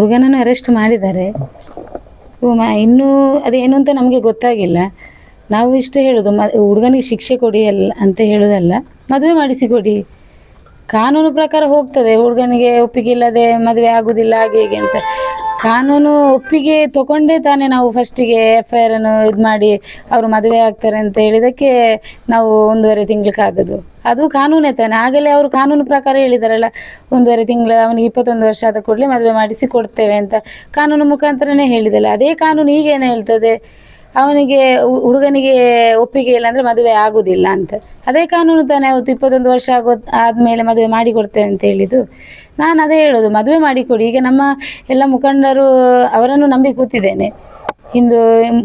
ಹುಡುಗನನ್ನು ಅರೆಸ್ಟ್ ಮಾಡಿದ್ದಾರೆ. ಇನ್ನೂ ಅದೇನು ಅಂತ ನಮಗೆ ಗೊತ್ತಾಗಿಲ್ಲ. ನಾವು ಇಷ್ಟು ಹೇಳೋದು, ಮ ಹುಡುಗನಿಗೆ ಶಿಕ್ಷೆ ಕೊಡಿ ಅಲ್ಲ ಅಂತ ಹೇಳೋದಲ್ಲ, ಮದುವೆ ಮಾಡಿಸಿ ಕೊಡಿ ಕಾನೂನು ಪ್ರಕಾರ ಹೋಗ್ತದೆ, ಹುಡುಗನಿಗೆ ಒಪ್ಪಿಗೆ ಇಲ್ಲದೆ ಮದುವೆ ಆಗೋದಿಲ್ಲ, ಹಾಗೆ ಹೀಗೆ ಅಂತ. ಕಾನೂನು ಒಪ್ಪಿಗೆ ತಗೊಂಡೇ ತಾನೇ ನಾವು ಫಸ್ಟಿಗೆ ಎಫ್ ಐ ಆರನ್ನು ಇದು ಮಾಡಿ ಅವರು ಮದುವೆ ಆಗ್ತಾರೆ ಅಂತ ಹೇಳಿದಕ್ಕೆ ನಾವು ಒಂದೂವರೆ ತಿಂಗಳು ಕಾದದು ಅದು ಕಾನೂನೇ ತಾನೆ. ಆಗಲೇ ಅವರು ಕಾನೂನು ಪ್ರಕಾರ ಹೇಳಿದಾರಲ್ಲ, ಒಂದೂವರೆ ತಿಂಗಳು ಅವನಿಗೆ ಇಪ್ಪತ್ತೊಂದು ವರ್ಷ ಆದ ಕೂಡಲೇ ಮದುವೆ ಮಾಡಿಸಿ ಕೊಡ್ತೇವೆ ಅಂತ ಕಾನೂನು ಮುಖಾಂತರನೇ ಹೇಳಿದಲ್ಲ. ಅದೇ ಕಾನೂನು ಈಗೇನು ಹೇಳ್ತದೆ. ಅವನಿಗೆ ಹುಡುಗನಿಗೆ ಒಪ್ಪಿಗೆ ಇಲ್ಲ ಅಂದ್ರೆ ಮದುವೆ ಆಗುದಿಲ್ಲ ಅಂತ. ಅದೇ ಕಾನೂನು ತಾನೇ ಅವತ್ತು ಇಪ್ಪತ್ತೊಂದು ವರ್ಷ ಆಗೋ, ಆದ್ಮೇಲೆ ಮದುವೆ ಮಾಡಿ ಕೊಡ್ತೇನೆ ಅಂತ ಹೇಳಿದ್ದು. ನಾನು ಅದೇ ಹೇಳೋದು, ಮದುವೆ ಮಾಡಿಕೊಡಿ. ಈಗ ನಮ್ಮ ಎಲ್ಲ ಮುಖಂಡರು ಅವರನ್ನು ನಂಬಿ ಕೂತಿದ್ದೇನೆ. ಹಿಂದೂ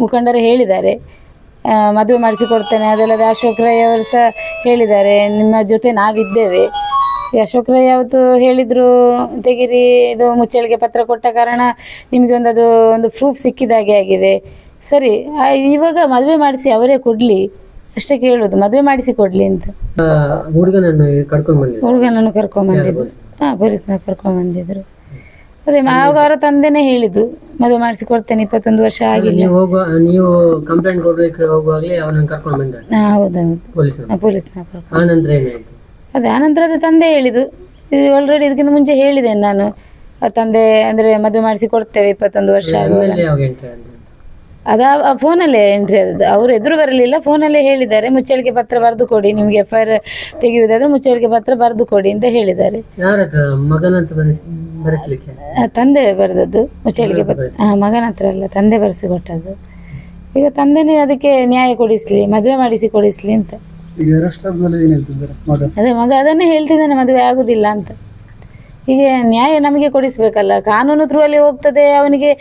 ಮುಖಂಡರು ಹೇಳಿದ್ದಾರೆ. ಮದುವೆ ಮಾಡಿಸಿ ಕೊಡ್ತೇನೆ ಅದಲ್ಲದೆ ಅಶೋಕ್ ರೈ ಅವರು ಸಹ ಹೇಳಿದ್ದಾರೆ. ನಿಮ್ಮ ಜೊತೆ ನಾವಿದ್ದೇವೆ. ಅಶೋಕ್ ರೈ ಅವತ್ತು ಹೇಳಿದ್ರು, ತೆಗಿರಿ, ಇದು ಮುಚ್ಚಳಿಗೆ ಪತ್ರ ಕೊಟ್ಟ ಕಾರಣ ನಿಮಗೆ ಒಂದು ಅದು ಒಂದು ಪ್ರೂಫ್ ಸಿಕ್ಕಿದಾಗೆ ಆಗಿದೆ. ಸರಿ ಇವಾಗ ಮದುವೆ ಮಾಡಿಸಿ ಅವರೇ ಕೊಡ್ಲಿ. ಅಷ್ಟೇ ಕೇಳೋದು ಮದುವೆ ಮಾಡಿಸಿ ಕೊಡ್ಲಿ ಅಂತ. ಹುಡುಗನನ್ನು ಕರ್ಕೊಂಡು ಬಂದಿದ್ರು? ಹುಡುಗನನ್ನು ಕರ್ಕೊಂಡ್ ಬಂದಿದ್ರು. ಹಾ ಪೊಲೀಸ್ನ ಕರ್ಕೊಂಡ್ ಬಂದಿದ್ರು. ಅದೇ ಆವಾಗ ಅವರ ತಂದೆನೇ ಹೇಳಿದ್ದು ಮದುವೆ ಮಾಡಿಸಿ ಕೊಡ್ತೇನೆ ಇಪ್ಪತ್ತೊಂದು ವರ್ಷ ಆಗಿಲ್ಲ. ನೀವು ಹೋಗುವ ನೀವು ಕಂಪ್ಲೇಂಟ್ ಕೊಡ್ಬೇಕು ಹೋಗುವಾಗಲೇ ಅವನನ್ನು ಕರ್ಕೊಂಡು ಬಂದ ಹಾ ಹೌದೌದು ಪೊಲೀಸರು ಪೊಲೀಸ್ನ ಕರ್ಕೊಂಡು ಆ ಏನಾಯ್ತು ಅದೇ ಆನಂತರ ಅದು ತಂದೆ ಹೇಳಿದ್ದು. ಇದು ಆಲ್ರೆಡಿ ಇದಕ್ಕಿಂತ ಮುಂಚೆ ಹೇಳಿದೆ ನಾನು. ಆ ತಂದೆ ಅಂದ್ರೆ ಮದುವೆ ಮಾಡಿಸಿ ಕೊಡ್ತೇವೆ ಇಪ್ಪತ್ತೊಂದು ವರ್ಷ ಆಗುವ ಆಮೇಲೆ ಯಾವಾಗ ಎಂಟ್ರಿ ಆದ್ರು? ಅದ ಫೋನಲ್ಲೇ ಎಂಟ್ರಿ ಆದದ್ದು. ಅವರು ಎದುರು ಬರಲಿಲ್ಲ ಫೋನಲ್ಲೇ ಹೇಳಿದ್ದಾರೆ. ಮುಚ್ಚಳಿಕೆ ಪತ್ರ ಬರೆದು ಕೊಡಿ ನಿಮ್ಗೆ ಎಫ್ ಐ ಆರ್ ತೆಗೆಯುವುದಾದ್ರೆ ಮುಚ್ಚಳಿಕೆ ಪತ್ರ ಬರೆದು ಕೊಡಿ ಅಂತ ಹೇಳಿದ್ದಾರೆ. ತಂದೆ ಬರೆದದ್ದು ಮುಚ್ಚಳಿಕೆ ಪತ್ರ. ಹಾ ಮಗನ ಹತ್ರ ಅಲ್ಲ ತಂದೆ ಬರೆಸಿ ಕೊಟ್ಟದ್ದು ಈಗ ತಂದೆನೇ ಅದಕ್ಕೆ ನ್ಯಾಯ ಕೊಡಿಸ್ಲಿ ಮದುವೆ ಮಾಡಿಸಿ ಕೊಡಿಸ್ಲಿ ಅಂತ. ಈಗ ಅರೆಸ್ಟ್ ಆದ್ಮೇಲೆ ಏನ್ ಮಗ? ಅದೇ ಮಗ ಅದನ್ನೇ ಹೇಳ್ತಿದ್ದಾನೆ ಮದುವೆ ಆಗುದಿಲ್ಲ ಅಂತ. ಈಗ ನ್ಯಾಯ ನಮಗೆ ಕೊಡಿಸ್ಬೇಕಲ್ಲ. ಕಾನೂನು ಥ್ರೂ ಅಲ್ಲಿ ಹೋಗ್ತದೆ, ಅವನಿಗೆ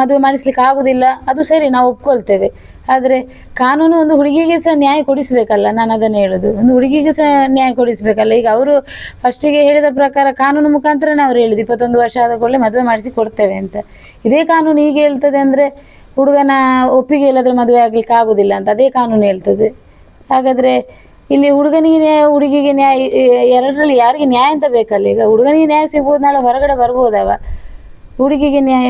ಮದುವೆ ಮಾಡಿಸ್ಲಿಕ್ಕೆ ಆಗುದಿಲ್ಲ. ಅದು ಸರಿ, ನಾವು ಒಪ್ಕೊಳ್ತೇವೆ. ಆದರೆ ಕಾನೂನು ಒಂದು ಹುಡುಗಿಗೆ ಸಹ ನ್ಯಾಯ ಕೊಡಿಸ್ಬೇಕಲ್ಲ, ನಾನು ಅದನ್ನು ಹೇಳೋದು. ಒಂದು ಹುಡುಗಿಗೆ ಸಹ ನ್ಯಾಯ ಕೊಡಿಸ್ಬೇಕಲ್ಲ. ಈಗ ಅವರು ಫಸ್ಟಿಗೆ ಹೇಳಿದ ಪ್ರಕಾರ ಕಾನೂನು ಮುಖಾಂತರನೇ ಅವ್ರು ಹೇಳಿದ್ದು, ಇಪ್ಪತ್ತೊಂದು ವರ್ಷ ಆದ ಕೂಡಲೇ ಮದುವೆ ಮಾಡಿಸಿ ಕೊಡ್ತೇವೆ ಅಂತ. ಇದೇ ಕಾನೂನು ಈಗ ಹೇಳ್ತದೆ ಅಂದರೆ ಹುಡುಗನ ಒಪ್ಪಿಗೆ ಇಲ್ಲದ್ರೆ ಮದುವೆ ಆಗ್ಲಿಕ್ಕೆ ಆಗುದಿಲ್ಲ ಅಂತ, ಅದೇ ಕಾನೂನು ಹೇಳ್ತದೆ. ಹಾಗಾದ್ರೆ ಇಲ್ಲಿ ಹುಡುಗನಿಗೆ ನ್ಯಾಯ, ಹುಡುಗಿಗೆ ನ್ಯಾಯ ಎರಡರಲ್ಲಿ ಯಾರಿಗೆ ನ್ಯಾಯ ಅಂತ ಬೇಕಲ್ಲ ಈಗ? ಹುಡುಗನಿಗೆ ನ್ಯಾಯ ಸಿಗ್ಬೋದು, ನಾಳೆ ಹೊರಗಡೆ ಬರ್ಬೋದವ. ಹುಡುಗಿಗೆ ನ್ಯಾಯ.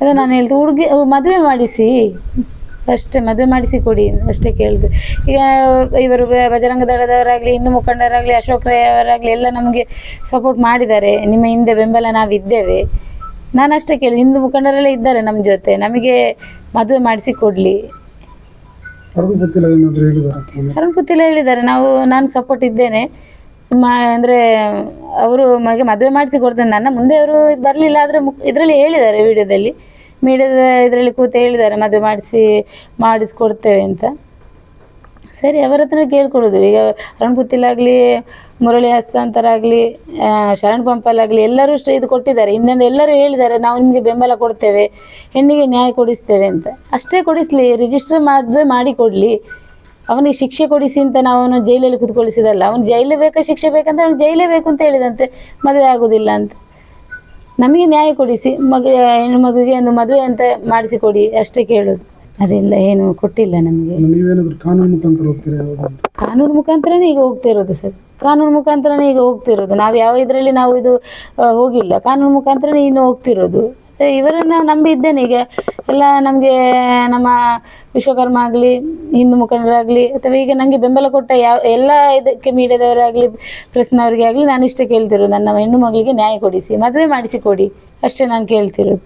ಅದೇ ನಾನು ಹೇಳ್ದು, ಹುಡುಗಿ, ಮದುವೆ ಮಾಡಿಸಿ. ಅಷ್ಟೇ, ಮದುವೆ ಮಾಡಿಸಿ ಕೊಡಿ, ಅಷ್ಟೇ ಕೇಳಿದ್ದು ಈಗ ಇವರು ಬಜರಂಗ ದಳದವರಾಗಲಿ, ಹಿಂದೂ ಮುಖಂಡರಾಗಲಿ, ಅಶೋಕ್ ರೈ ಅವರಾಗಲಿ, ಎಲ್ಲ ನಮಗೆ ಸಪೋರ್ಟ್ ಮಾಡಿದ್ದಾರೆ. ನಿಮ್ಮ ಹಿಂದೆ ಬೆಂಬಲ ನಾವಿದ್ದೇವೆ. ನಾನು ಅಷ್ಟೇ ಕೇಳಿ ಹಿಂದೂ ಮುಖಂಡರೆಲ್ಲ ಇದ್ದಾರೆ ನಮ್ಮ ಜೊತೆ. ನಮಗೆ ಮದುವೆ ಮಾಡಿಸಿ ಕೊಡಲಿ. ಅರುಣ್ ಹೇಳಿದ್ದಾರೆ. ನಾವು, ನಾನು ಸಪೋರ್ಟ್ ಇದ್ದೇನೆ. ಅಂದರೆ, ಅವರು ಮಗೆ ಮದುವೆ ಮಾಡಿಸಿ ಕೊಡ್ತೇನೆ. ನನ್ನ ಮುಂದೆ ಅವರು ಬರಲಿಲ್ಲ ಆದರೆ ಇದರಲ್ಲಿ ಹೇಳಿದ್ದಾರೆ ವಿಡಿಯೋದಲ್ಲಿ. ಮೀಡಿಯಾದ ಇದರಲ್ಲಿ ಕೂತು ಹೇಳಿದ್ದಾರೆ, ಮದುವೆ ಮಾಡಿಸಿ, ಮಾಡಿಸ್ಕೊಡ್ತೇವೆ ಅಂತ. ಸರಿ, ಅವರ ಹತ್ರ ಕೇಳ್ಕೊಳ್ಳೋದು. ಈಗ ಅರುಣ್ ಪುತ್ತಿಲಾಗಲಿ, ಮುರಳಿ ಹಸ್ತಾಂತರಾಗಲಿ ಶರಣ್ ಪಂಪಲಾಗಲಿ, ಎಲ್ಲರೂ ಇದು ಕೊಟ್ಟಿದ್ದಾರೆ. ಇನ್ನೊಂದು ಎಲ್ಲರೂ ಹೇಳಿದ್ದಾರೆ, ನಾವು ನಿಮಗೆ ಬೆಂಬಲ ಕೊಡ್ತೇವೆ, ಹೆಣ್ಣಿಗೆ ನ್ಯಾಯ ಕೊಡಿಸ್ತೇವೆ ಅಂತ. ಅಷ್ಟೇ ಕೊಡಿಸ್ಲಿ ರಿಜಿಸ್ಟರ್ ಮದುವೆ ಮಾಡಿ ಕೊಡಲಿ ಅವನಿಗೆ ಶಿಕ್ಷೆ ಕೊಡಿಸಿ ಅಂತ ನಾವು ಅವನು ಜೈಲಲ್ಲಿ ಕುತ್ಕೊಳಿಸಿದಲ್ಲ, ಅವನು ಜೈಲೇ ಬೇಕಾ ಶಿಕ್ಷೆ ಬೇಕಂತ ಅವನು ಜೈಲೇ ಬೇಕು ಅಂತ ಹೇಳಿದಂತೆ ಮದುವೆ ಆಗೋದಿಲ್ಲ ಅಂತ. ನಮಗೆ ನ್ಯಾಯ ಕೊಡಿಸಿ, ಮಗ, ಹೆಣ್ಣು ಮಗುವಿಗೆ ಒಂದು ಮದುವೆ ಅಂತ ಮಾಡಿಸಿ ಕೊಡಿ ಅಷ್ಟೇ ಕೇಳೋದು. ಅದಿಲ್ಲ ಏನು ಕೊಟ್ಟಿಲ್ಲ ನಮಗೆ. ನೀವೇನಾದ್ರು ಕಾನೂನು ಮುಖಾಂತರ ಹೋಗ್ತೀರಾ ಯಾವಾಗ ಕಾನೂನು ಮುಖಾಂತರನೇ ಈಗ ಹೋಗ್ತಾ ಇರೋದು ಸರ್. ಕಾನೂನು ಮುಖಾಂತರನೇ ಈಗ ಹೋಗ್ತಿರೋದು ನಾವು ಯಾವ ಇದರಲ್ಲಿ ನಾವು ಇದು ಆ, ಹೋಗಿಲ್ಲ. ಕಾನೂನು ಮುಖಾಂತರನೇ ಇನ್ನು ಹೋಗ್ತಿರೋದು ಮತ್ತೆ ಇವರನ್ನ ನಂಬಿದ್ದೇನೆ. ಈಗ ಎಲ್ಲ ನಮಗೆ ನಮ್ಮ ವಿಶ್ವಕರ್ಮ ಆಗಲಿ ಹಿಂದೂ ಮುಖಂಡರಾಗ್ಲಿ ಅಥವಾ ಈಗ ನನಗೆ ಬೆಂಬಲ ಕೊಟ್ಟ ಯಾವ ಎಲ್ಲ ಇದಕ್ಕೆ ಮೀಡಿಯಾದವರಾಗಲಿ ಪ್ರೆಸ್ನವರಿಗೆ ಆಗಲಿ ನಾನು ಇಷ್ಟೇ ಕೇಳ್ತಿರೋದು. ನನ್ನ ಹೆಣ್ಣು ಮಗಳಿಗೆ ನ್ಯಾಯ ಕೊಡಿಸಿ ಮದುವೆ ಮಾಡಿಸಿ ಕೊಡಿ. ಅಷ್ಟೇ ನಾನು ಕೇಳ್ತಿರೋದು.